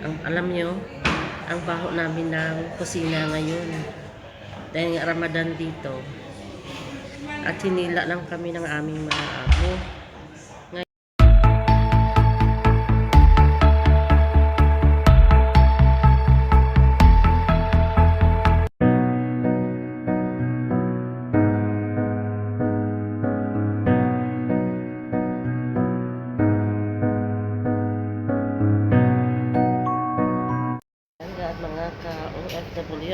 Ang, alam nyo, ang baho namin ng kusina ngayon. Dahil Ramadan dito. At hinila lang kami ng aming mga amo.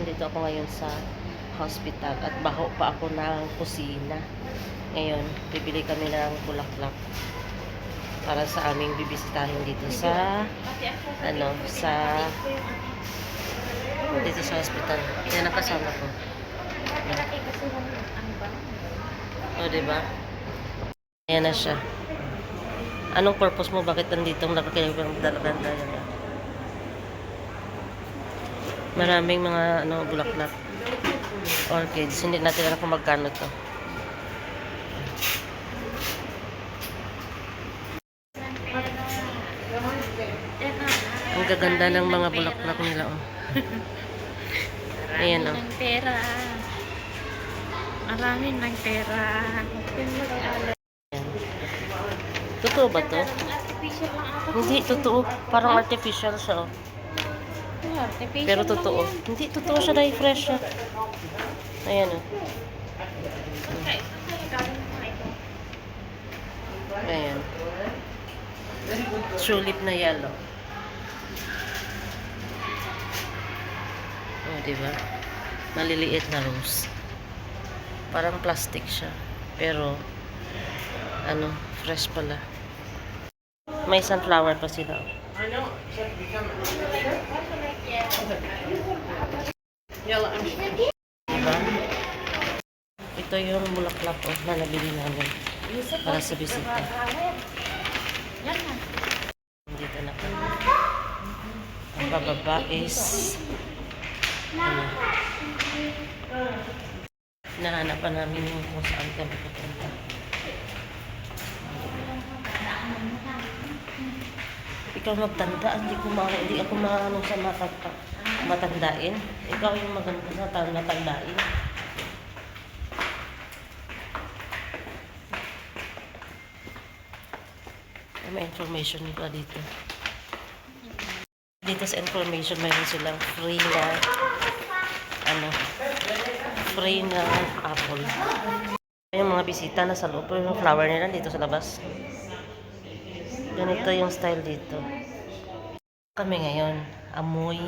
Andito ako ngayon sa hospital at baho pa ako ng kusina. Ngayon, bibili kami ng bulaklak para sa aming bibisitahin dito sa ano, sa dito sa hospital. Yan ang kasama ko. O, di ba? Ayan na siya. Anong purpose mo? Bakit nandito ang nakakaya ng dalaganda yan? Maraming mga ano, bulaklak. Orchids. Hindi natin alam kung magkano to. Ang gaganda ng mga bulaklak nila. Oh. Ayan oh. ng pera. Marami ng pera. Totoo ba to? Hindi, totoo. Parang artificial siya. Oh. Artificial Pero totoo. yan. Hindi, totoo siya dahil fresh siya. Ayan oh. Ayan. Tulip na yellow. Oh, di ba? Maliliit na rose. Parang plastic siya. Pero, ano, fresh pala. May sunflower pa sila. oh. Ito yung bulaklak oh, na nabili namin para sa bisita. Dito na kami. Ang bababa is ano, nahanapan namin kung saan kami pupunta. Ikaw magtanda, hindi ko ma hindi ako maano sa matanda, matandain. Ikaw yung maganda sa tao natandain. May information pa dito. Dito sa information, mayroon silang free na ano, free na apple. Yung mga bisita na sa loob, yung flower nila dito sa labas. Ganito yung style dito. Kami ngayon, amoy,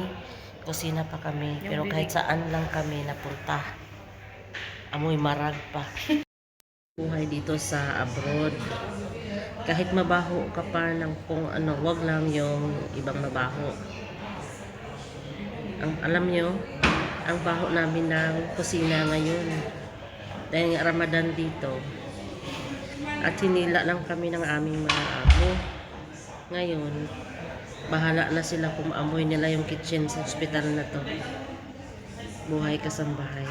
kusina pa kami. Pero kahit saan lang kami napunta, amoy marag pa. Buhay dito sa abroad. Kahit mabaho ka pa ng kung ano, wag lang yung ibang mabaho. Ang alam nyo, ang baho namin ng kusina ngayon. Dahil nga Ramadan dito. At hinila lang kami ng aming mga amo. Ngayon, bahala na sila kung maamoy nila yung kitchen sa hospital na to. Buhay kasambahay.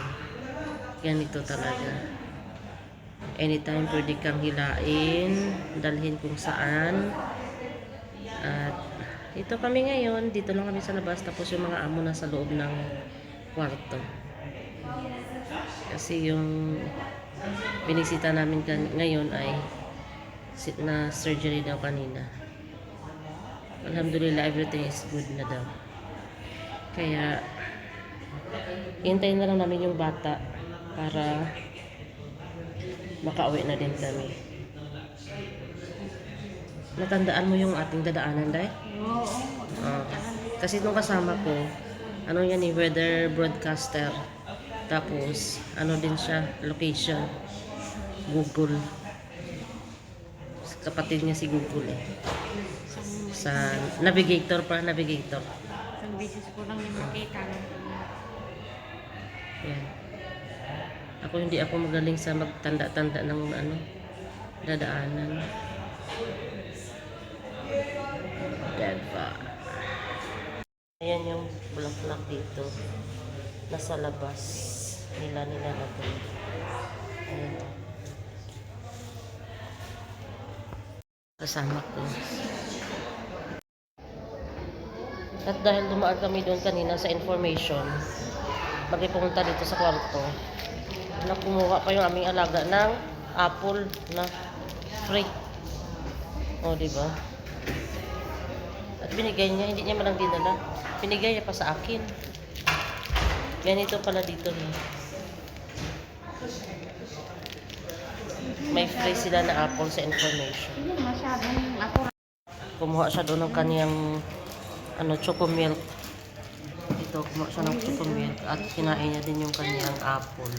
Ganito talaga. Anytime pwede kang hilain, dalhin kung saan. At ito kami ngayon, dito lang kami sa labas tapos yung mga amo na sa loob ng kwarto. Kasi yung binisita namin ngayon ay na surgery daw kanina. Alhamdulillah, everything is good na daw. Kaya, hintayin na lang namin yung bata para makauwi na din kami. Natandaan mo yung ating dadaanan, Day? Oo. Ah, kasi nung kasama ko, ano yan eh, weather broadcaster. Tapos, ano din siya, location. Google. Kapatid niya si Google eh. Sa navigator pa, navigator. Isang beses ko lang yung makita. Yan. Ako hindi ako magaling sa magtanda-tanda ng ano, dadaanan. Diba? Ayan yung bulaklak dito. Nasa labas. Nila nila na to. Ayan. Kasama ko. At dahil dumaan kami doon kanina sa information, bagay pumunta dito sa kwarto, na kumuha pa yung aming alaga ng apple na free. O, di ba? At binigay niya, hindi niya malang dinala. Binigay niya pa sa akin. Ganito pala dito niya. May free sila na apple sa information. Kumuha siya doon ng kaniyang ano, choco milk. Dito, kumuha siya ng choco milk at kinain niya din yung kaniyang apple.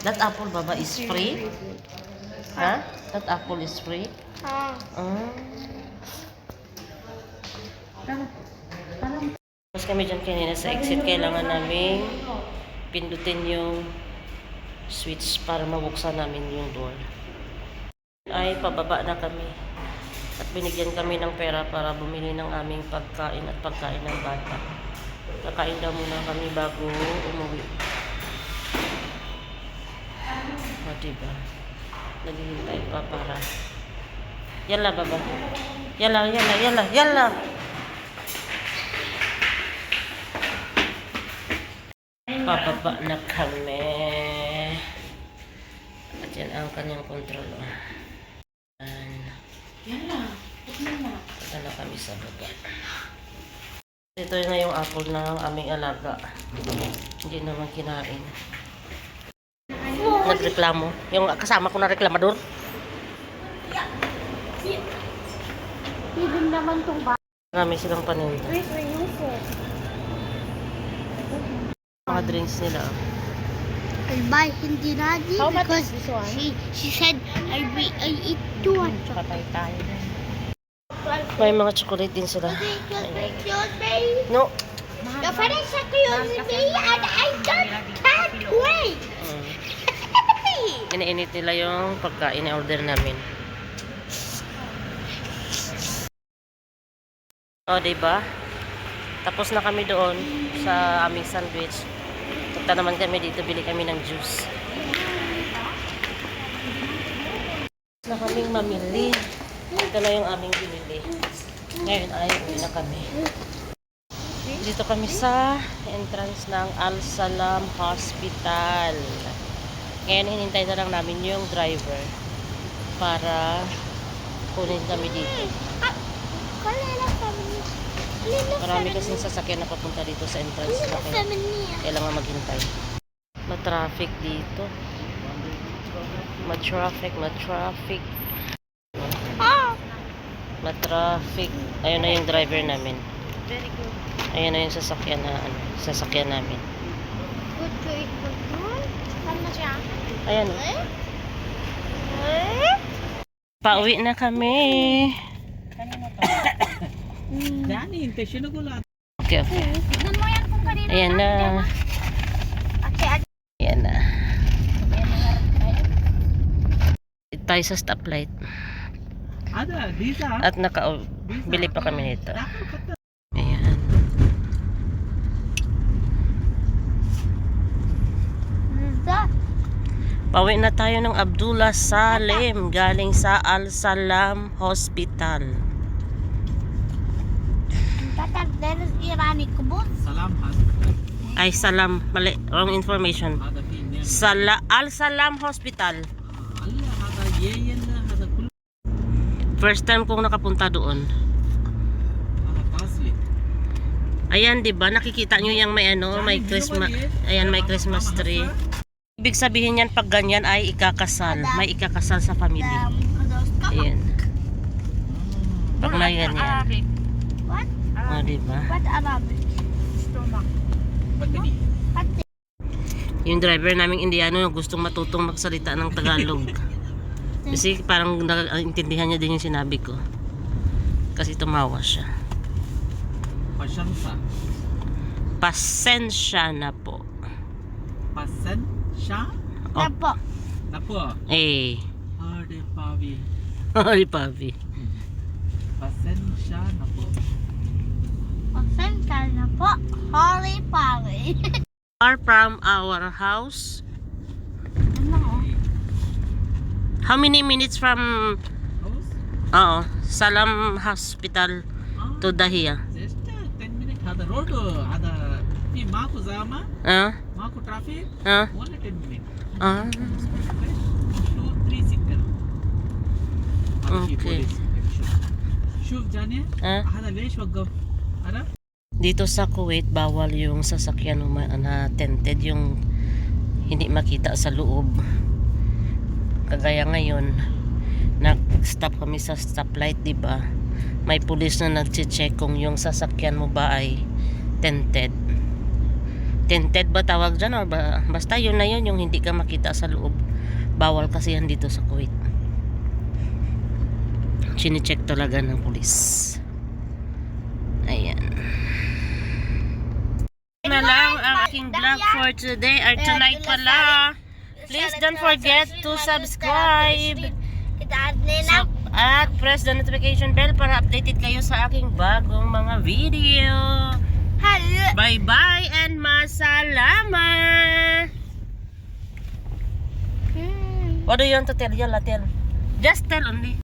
That apple, baba, is free? Ha? That apple is free? Ah. Parang, Tapos kami dyan kanina sa exit, kailangan namin pindutin yung switch para mabuksan namin yung door. Ay, pababa na kami. Binigyan kami ng pera para bumili ng aming pagkain at pagkain ng bata. Kakain daw muna kami bago umuwi. O, diba? Naghihintay pa para... Yala, baba. Yala, yala, yala, yala! Pababa na kami. At yan ang kanyang control. oh. Yan lang. Tignan na. Kami sa baba. Ito na yung apple ng aming alaga. Hindi naman kinain. Nagreklamo. Yung kasama ko na reklamador. Even naman tong ba? Marami silang paninda. Mga drinks nila. I'll buy hindi daddy How because she she said I be I eat two. Patay tayo. May mga chocolate din sila. No. The excuse me and I don't can't wait. Mm. Iniinit nila yung pagkain na order namin. O, oh, diba? Tapos na kami doon sa aming sandwich. Punta naman kami dito, bili kami ng juice. Na kaming mamili. Ito na yung aming binili. Ngayon ay uwi na kami. Dito kami sa entrance ng Al Salam Hospital. Ngayon, hinintay na lang namin yung driver para kunin kami dito. Marami kasing sasakyan na papunta dito sa entrance na kaya kailangan maghintay. Ma-traffic dito. Ma-traffic, ma-traffic, ma-traffic. Ayun na yung driver namin. Very good. Ayun na yung sasakyan na ano, sasakyan namin. good good good good. Sama siya. Ayan. oh. Eh? Eh? Pauwi na kami. Kanino to? Dani, intention ko lang. Okay, okay. Tignan mo yan kung kanino. Ayan na. Ate, ate. Ayan na. Tayo sa stoplight. At naka bili pa kami nito. Ayan. Pauwi na tayo ng Abdullah Salim galing sa Al Salam Hospital. Tatak, there is Irani kubus. Salam hospital. Ay, Salam. Mali. Wrong information. Sala Al Salam Hospital. First time kong nakapunta doon. Ayan, 'di ba? Nakikita nyo yung may ano, may Christmas. Ayan, may Christmas tree. Ibig sabihin yan pag ganyan ay ikakasal. May ikakasal sa family. Ayan. Pag may ganyan. What? O, di ba? What Arabic? Stomach. Yung driver naming Indiano gustong matutong magsalita ng Tagalog. Kasi parang naiintindihan niya din yung sinabi ko. Kasi tumawa siya. Pasyansa. Pasensya na po. Pasen siya. Oh. Tapo. Napo. Eh. Ade pavi. Ay, Pavi. Pasen siya napo. Pasen ka na po. Holy Pari. Far from our house. ano? How many minutes from Oo, Salam Hospital to Dahia? Just ten minute అద road అద ఈ మాకు జామ Ah, మాకు traffic ah, only ten minute ah. షూ three signal Okay. షూ జానే Ah. అద లేష్ వగ్గం అరా Dito sa Kuwait, bawal yung sasakyan na, na tented, yung hindi makita sa loob. Kagaya ngayon, nag-stop kami sa stoplight, di ba? May pulis na nagche-check kung yung sasakyan mo ba ay tented. Tented ba tawag dyan? Or ba? Basta yun na yun, yung hindi ka makita sa loob. Bawal kasi yan dito sa Kuwait. Chine-check talaga ng pulis. Ayan. na lang ang aking vlog for today or tonight pala. Please don't forget to subscribe. So, at press the notification bell para updated kayo sa aking bagong mga video. Bye-bye and masalama! Hmm. What do you want to tell? Yala, tell. Just tell only.